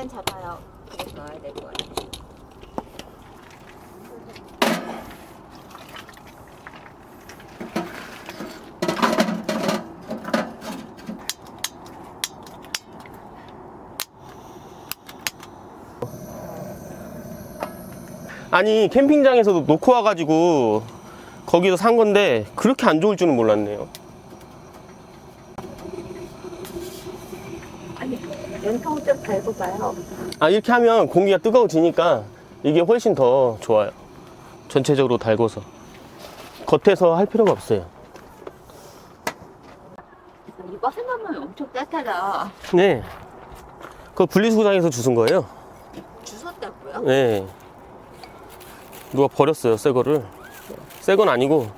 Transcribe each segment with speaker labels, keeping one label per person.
Speaker 1: 일단 잡아요. 그래 놔야 될것 같아.
Speaker 2: 아니 캠핑장에서도 놓고 와가지고 거기서 산 건데 그렇게 안 좋을 줄은 몰랐네요.
Speaker 1: 아니 달고 봐요.
Speaker 2: 아 이렇게 하면 공기가 뜨거워지니까 이게 훨씬 더 좋아요. 전체적으로 달궈서 겉에서 할 필요가 없어요.
Speaker 1: 이거 하나만 엄청 따뜻하다.
Speaker 2: 네. 그거 분리수거장에서 주신 거예요.
Speaker 1: 주웠다고요?
Speaker 2: 네. 누가 버렸어요, 새 거를. 새 건 아니고,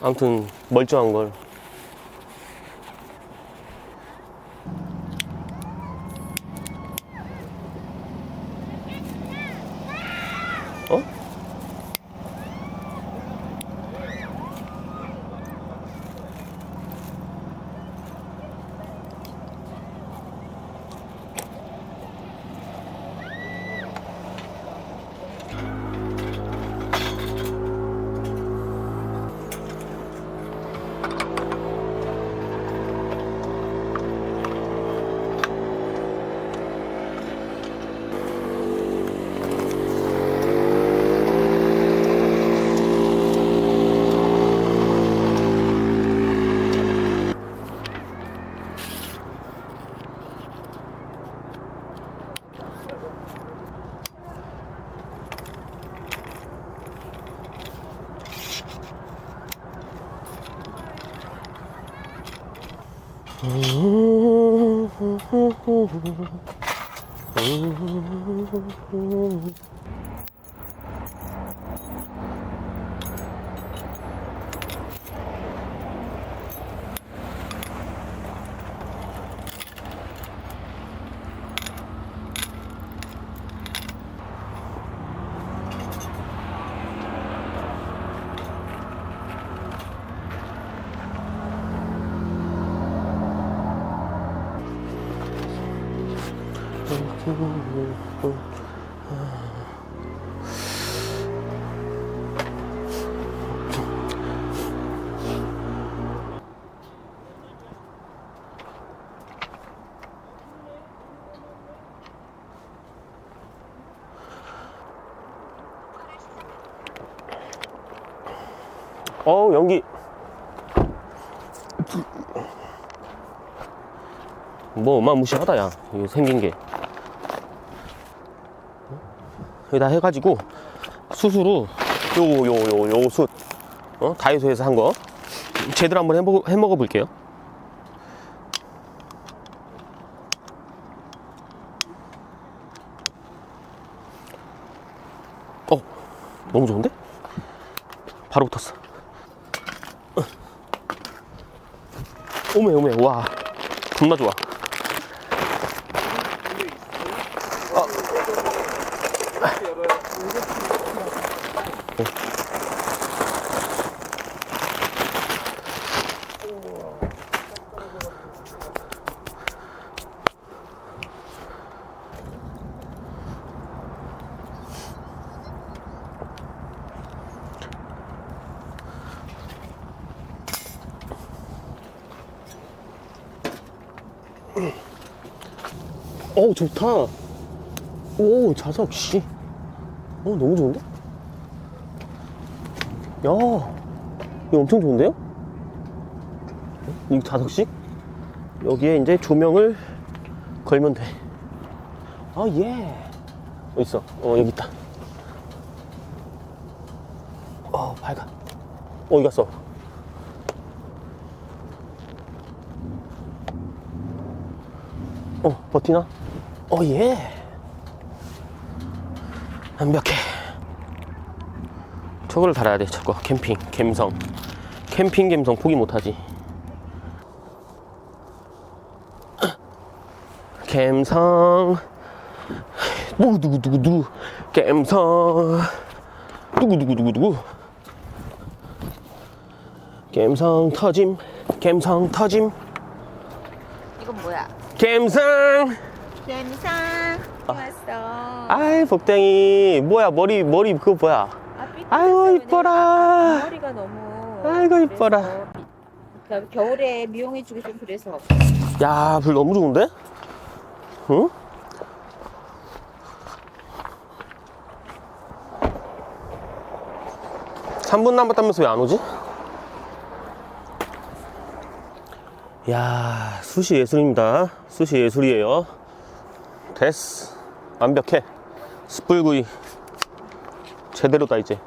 Speaker 2: 아무튼 멀쩡한 걸. 호호호호 어우, 연기. 뭐 어마무시하다, 야. 이거 생긴 게. 여기다 해가지고, 숯으로, 요, 요, 요, 요 숯. 어? 다이소에서 한 거. 제대로 한번 해먹어, 해먹어 볼게요. 어, 너무 좋은데? 바로 붙었어. 어. 오메, 오메, 와. 겁나 좋아. 좋다 오 자석 씨 어, 너무 좋은데? 야 이거 엄청 좋은데요? 이 자석식 여기에 이제 조명을 걸면 돼 아, 예. 어디 있어? 어, 여기 있다. 어, 밝아. 어, 어디 갔어? 어, 버티나? 어, 예. 완벽해. 저거를 달아야 돼, 저거. 캠핑, 갬성. 캠핑 갬성 포기 못하지. 갬성. 누구 누구 누구 누구. 갬성. 누구 누구 누구 누구. 갬성 터짐. 갬성 터짐.
Speaker 1: 이건 뭐야?
Speaker 2: 갬성.
Speaker 1: 갬상. 왔어.
Speaker 2: 아이 복댕이 뭐야 머리 머리 그거 뭐야
Speaker 1: 아,
Speaker 2: 아이고, 이뻐라.
Speaker 1: 머리가 너무.
Speaker 2: 아이고, 이뻐라.
Speaker 1: 그래서 겨울에 미용해주기 좀 그래서.
Speaker 2: 야불 너무 좋은데 응? 삼분 남았다면서 왜 안 오지? 야 숯이 예술입니다 숯이 예술이에요 됐어. 완벽해. 숯불구이. 제대로다 이제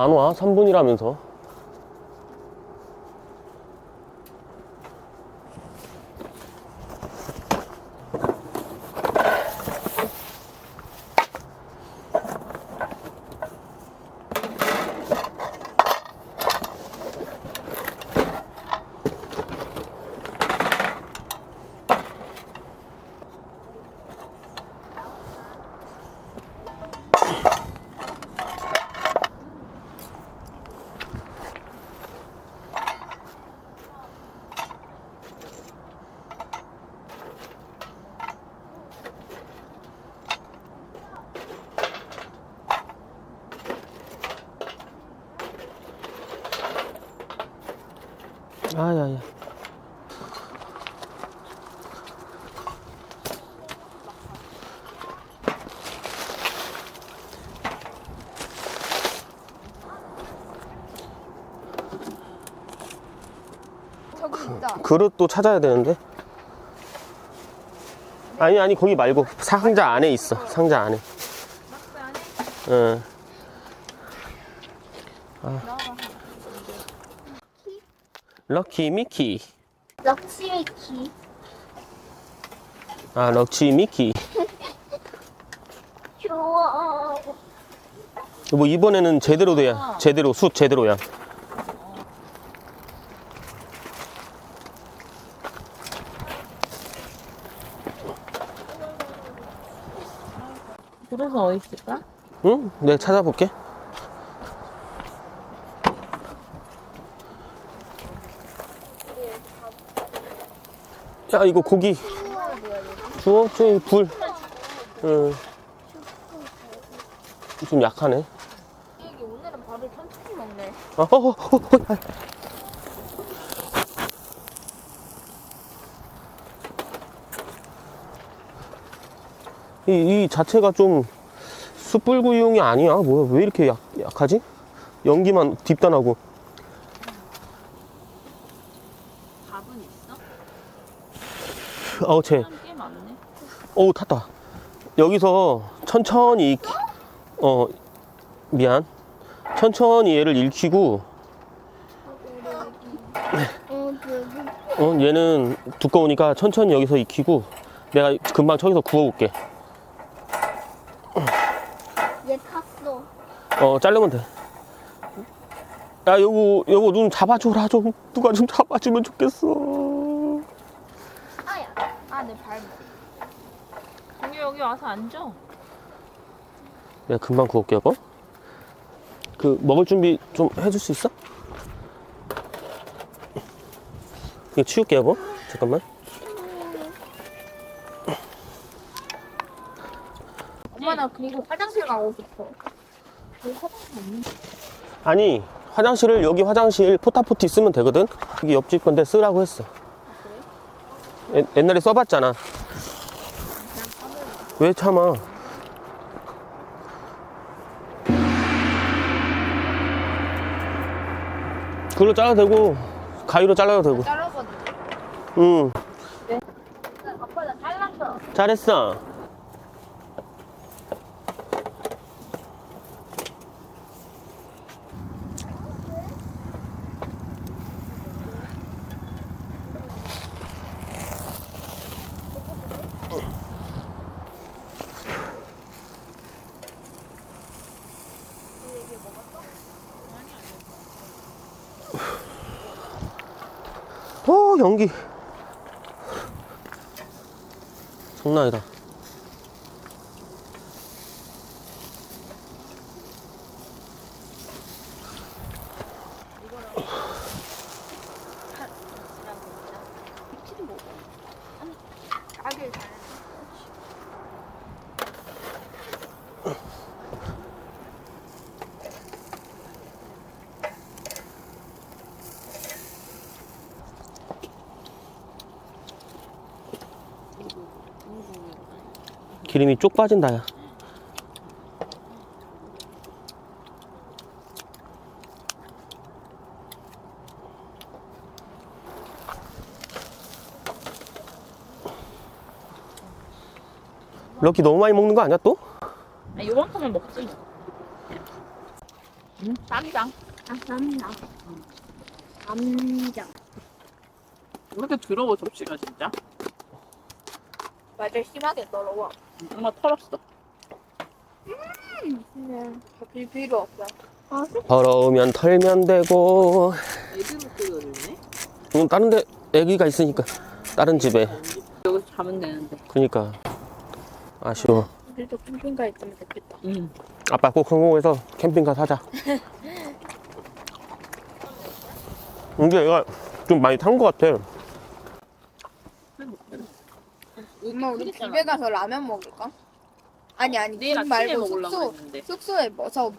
Speaker 2: 안 와? 3분이라면서 아야야
Speaker 3: 저기 있다.
Speaker 2: 그릇도 찾아야 되는데 아니 아니 거기 말고 상자 안에 있어 상자 안에 응. 아. 럭키 미키
Speaker 3: 럭시미키.
Speaker 2: 아 럭키 미키
Speaker 3: 좋아.
Speaker 2: 뭐 이번에는 제대로 돼야 제대로 숯 제대로야
Speaker 1: 그래서 어디 있을까?
Speaker 2: 응? 내가 찾아볼게 야 이거 고기 주워 저기 불 응. 좀 약하네
Speaker 3: 여기 오늘은 밥을 천천히 먹네.
Speaker 2: 아, 어, 어, 어, 어, 아. 이, 이 자체가 좀 숯불구이용이 아니야. 뭐야, 왜 이렇게 약, 약하지? 연기만 딥단하고.
Speaker 1: 밥은 있어?
Speaker 2: 어, 쟤.
Speaker 1: 사람 꽤 많네.
Speaker 2: 어우, 탔다. 여기서 천천히, 익- 어, 미안. 천천히 얘를 익히고,
Speaker 3: 어,
Speaker 2: 얘는 두꺼우니까 천천히 여기서 익히고, 내가 금방 저기서 구워올게.
Speaker 3: 얘 탔어.
Speaker 2: 어, 자르면 돼. 야, 여보, 여보, 눈 잡아줘라, 좀. 누가 좀 잡아주면 좋겠어.
Speaker 3: 아야. 아, 내 발.
Speaker 1: 공유 여기 와서 앉아.
Speaker 2: 내가 금방 구울게, 여보. 그, 먹을 준비 좀 해줄 수 있어? 이거 치울게, 여보. 잠깐만.
Speaker 3: 엄마, 나 그리고 화장실 가고 싶어.
Speaker 2: 아니, 화장실을, 여기 화장실 포타포티 쓰면 되거든? 여기 옆집 건데 쓰라고 했어. 옛- 옛날에 써봤잖아. 왜 참아? 그걸로 잘라도 되고, 가위로 잘라도 되고.
Speaker 3: 잘라버려.
Speaker 2: 응,
Speaker 3: 아빠, 나 잘랐어.
Speaker 2: 잘했어. 오 연기. 장난 아니다 기름이 쪽 빠진다 야 럭키 너무 많이 먹는 거 아니야 또?
Speaker 1: 아, 요만큼은 먹지. 응, 쌈장.
Speaker 3: 아, 쌈장. 쌈장.
Speaker 1: 왜 이렇게 더러워, 접시가 진짜?
Speaker 3: 맞아, 심하게 더러워.
Speaker 1: 정말 털었어.
Speaker 3: 네. 접시 필요 없어. 아,
Speaker 2: 더러우면 털면 되고
Speaker 1: 애기로?
Speaker 2: 음, 다른 데 애기가 있으니까 다른 집에
Speaker 1: 여기서 자면 되는데.
Speaker 2: 그니까 아쉬워
Speaker 3: 그래도 캠핑카 있으면 좋겠다.
Speaker 1: 응.
Speaker 2: 아빠 꼭 성공해서 캠핑카 사자 이게 얘가 좀 많이 탄 것 같아
Speaker 3: 엄마, 우리 집에 가서 라면 먹을까? 아니, 아니,
Speaker 1: 내일
Speaker 3: 집
Speaker 1: 아침에
Speaker 3: 말고
Speaker 1: 먹으려고
Speaker 3: 숙소,
Speaker 1: 했는데.
Speaker 3: 숙소에 뭐서?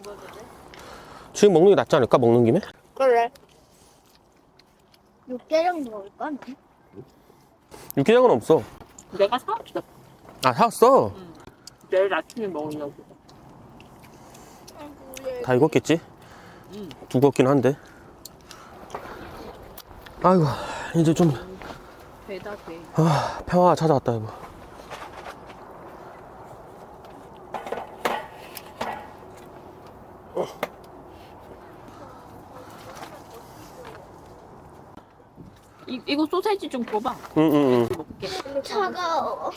Speaker 2: 지금 먹는 게 낫지 않을까 먹는 김에?
Speaker 3: 그래. 육개장 먹을까?
Speaker 2: 육개장은 없어
Speaker 1: 내가 사왔어.
Speaker 2: 아 사왔어
Speaker 1: 내일 아침에 먹으려고.
Speaker 2: 다 익었겠지?
Speaker 1: 응.
Speaker 2: 두껍긴 한데 아이고 이제 좀
Speaker 1: 되다, 돼.
Speaker 2: 아, 평화 찾아왔다 이거
Speaker 1: 이, 이거 소세지 좀 줘봐.
Speaker 2: 응 응 응
Speaker 1: 먹게.
Speaker 3: 차가워.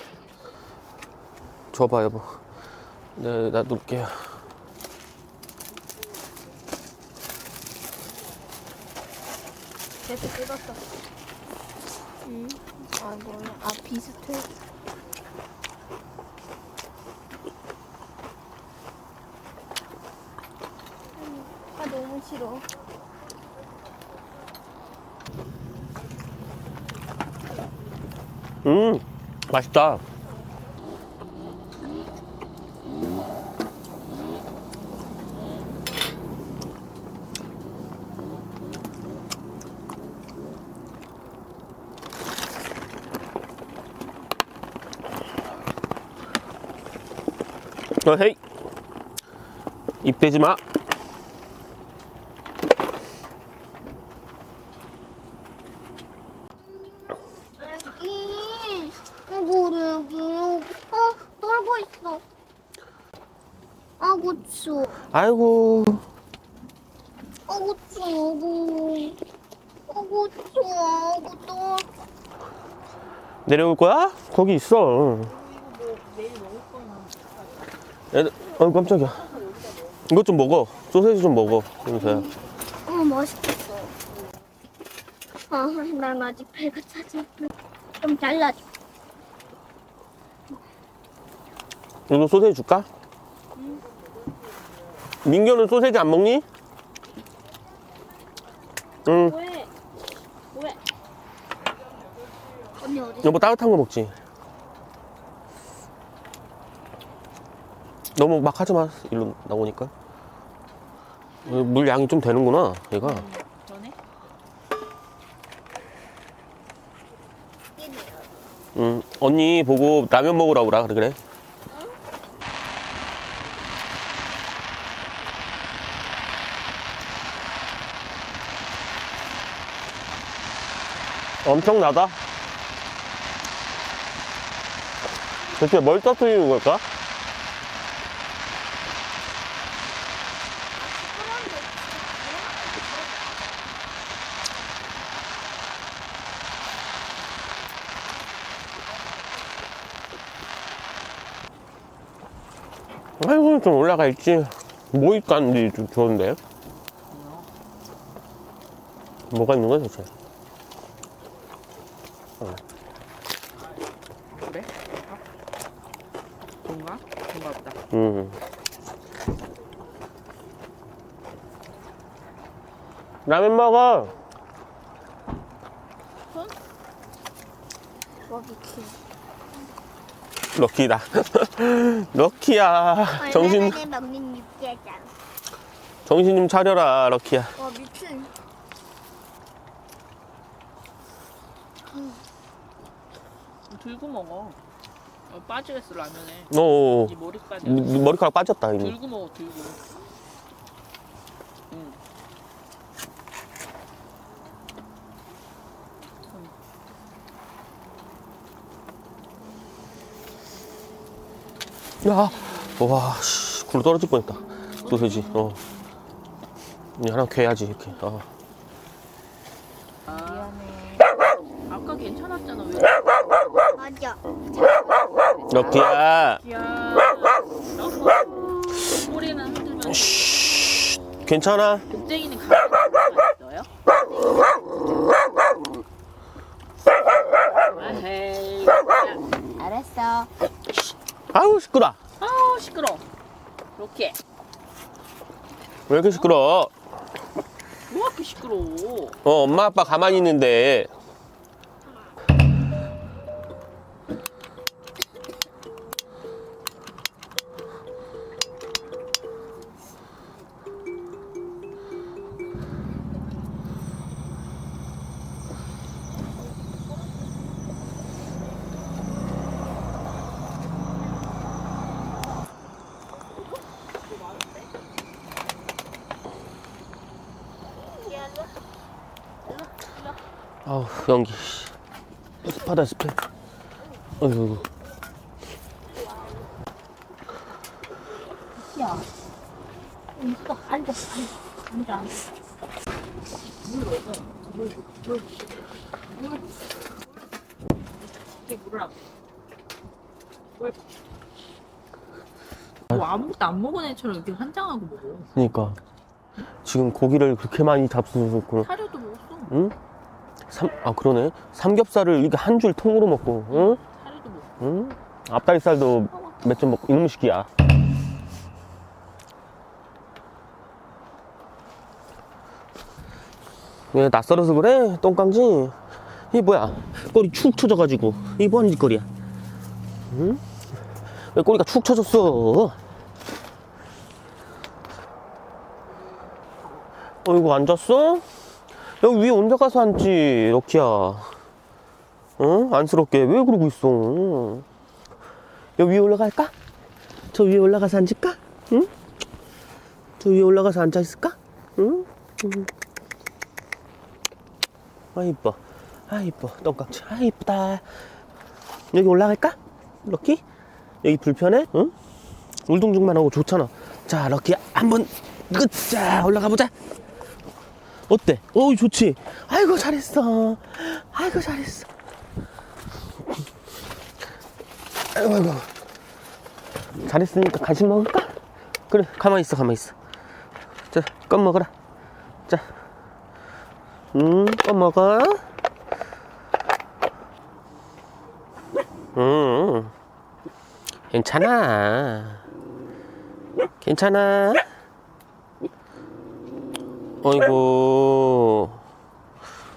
Speaker 2: 줘봐 여보 네 놔둘게요
Speaker 3: 계속 뜯었어. 응. 아, 이거는, 아, 비슷해. 아, 너무 싫어.
Speaker 2: 음 맛있다 어, 헤이 입 대지 마
Speaker 3: 여기, 아이고, 여기, 어, 놀고 있어. 아구 추,
Speaker 2: 아이고
Speaker 3: 아구 추, 아구, 아구 추, 아구 또.
Speaker 2: 내려올 거야? 거기 있어. 애들, 어 깜짝이야. 이것 좀 먹어. 소세지 좀 먹어. 윤서야.
Speaker 3: 어, 멋있겠어. 아, 난 아직 배가 차지. 좀 잘라줘.
Speaker 2: 이거 소세지 줄까? 민규는 소세지 안 먹니? 응.
Speaker 3: 왜? 왜? 언니 어디?
Speaker 2: 여보 따뜻한 거 먹지. 너무 막 하지 마. 일로 나오니까. 어, 물 양이 좀 되는구나. 얘가.
Speaker 1: 전에?
Speaker 2: 응. 언니 보고 라면 먹으라고 그라 그래. 엄청나다. 대체 뭘 떠뜨리는 걸까? 올라가 있지 모입관이 좀 좋은데요? 뭐가 있는 거야 대체? 어.
Speaker 1: 그래? 어? 뭔가? 뭔가 없다.
Speaker 2: 응 라면 먹어.
Speaker 3: 응? 먹이 키.
Speaker 2: 럭키다. 럭키야. 정신
Speaker 3: 얼마 전에 먹는 육개장.
Speaker 2: 정신 좀 차려라, 럭키야.
Speaker 3: 버비큐.
Speaker 1: 들고 먹어. 어, 빠지겠어 라면에. 너이 머리까지.
Speaker 2: 네 머리카락 빠졌다 이미.
Speaker 1: 들고 먹어 들고.
Speaker 2: 야, 와, 씨, 굴 떨어질 뻔했다. 소세지. 어. 이 하나 괴야지 이렇게. 어.
Speaker 1: 아,
Speaker 3: 미안해.
Speaker 1: 아까 괜찮았잖아 왜?
Speaker 3: 맞아.
Speaker 2: 럭키야.
Speaker 1: 야. 꼬리는 흔들면
Speaker 2: 쉿. 괜찮아.
Speaker 1: 곱쟁이는 가만히 있어요? 아헤이. 야.
Speaker 3: 알았어.
Speaker 2: 아우 시끄러.
Speaker 1: 아우 시끄러. 이렇게.
Speaker 2: 왜 이렇게 시끄러?
Speaker 1: 뭐 이렇게 시끄러?
Speaker 2: 어, 엄마 아빠 가만히 있는데. 연기. 습하다 습해. 어이구.
Speaker 1: 야. 있어. 앉아. 앉아. 이게? 뭐 아무것도 안 먹은 애처럼 이렇게 환장하고 먹어.
Speaker 2: 그러니까 지금 고기를 그렇게 많이 잡수고
Speaker 1: 사료도 먹었어.
Speaker 2: 응? 삼, 아 그러네 삼겹살을 이렇게 한 줄 통으로 먹고 응?
Speaker 1: 사료도 먹었어.
Speaker 2: 응? 앞다리살도 몇 점 먹고 이놈 시기야 왜 낯설어서 그래 똥강지 이게 뭐야 꼬리 축 처져가지고 이게 뭐하는 짓거리야 응? 왜 꼬리가 축 처졌어 어이구 앉았어? 여기 위에 혼자 가서 앉지 럭키야 응? 안쓰럽게 왜 그러고 있어 여기 위에 올라갈까? 저 위에 올라가서 앉을까? 응? 저 위에 올라가서 앉아 있을까? 응? 응. 아 이뻐 아 이뻐 똥깍지 아 이쁘다 여기 올라갈까? 럭키? 여기 불편해? 응? 울둥중만 하고 좋잖아 자 럭키 한번 으짜 올라가 보자 어때? 어우 좋지? 아이고 잘했어. 아이고 잘했어. 아이고 아이고. 잘했으니까 간식 먹을까? 그래 가만히 있어 가만히 있어. 자 껌 먹어라. 자 음 껌 먹어. 음. 괜찮아. 괜찮아 아이고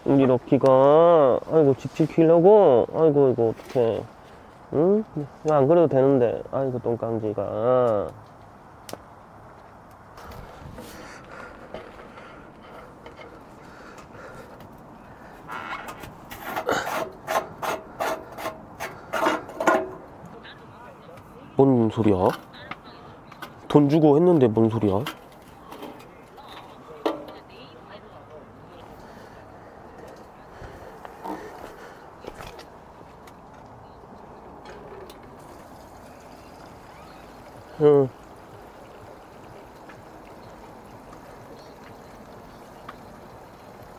Speaker 2: 우리 럭키가 아이고 집 지키려고 아이고 이거 어떡해 응? 이거 안 그래도 되는데 아이고 똥강지가 뭔 소리야? 돈 주고 했는데 뭔 소리야? 응.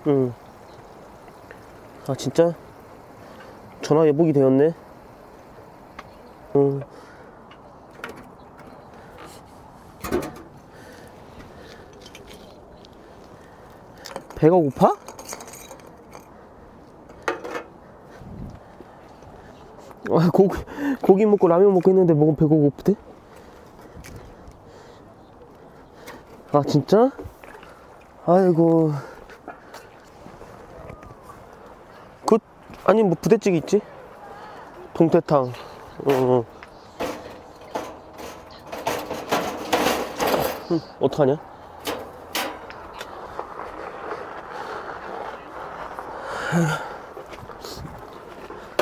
Speaker 2: 응. 아, 진짜? 전화 예복이 되었네? 응. 배가 고파? 아, 고기, 고기 먹고 라면 먹고 했는데 먹으면 배가 고프대? 아, 진짜? 아이고. 그, 아니, 뭐 부대찌개 있지? 동태탕. 어, 어. 응, 어떡하냐?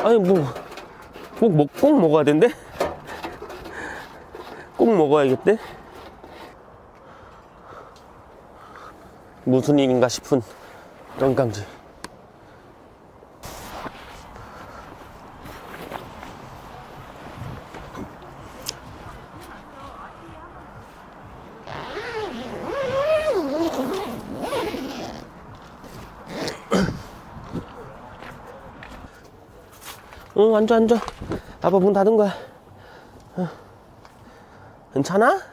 Speaker 2: 아니, 뭐, 꼭, 먹, 꼭 먹어야 된대? 꼭 먹어야겠대? 무슨 일인가 싶은 런강지. 응, 앉아, 앉아. 아빠 문 닫은 거야. 어. 괜찮아?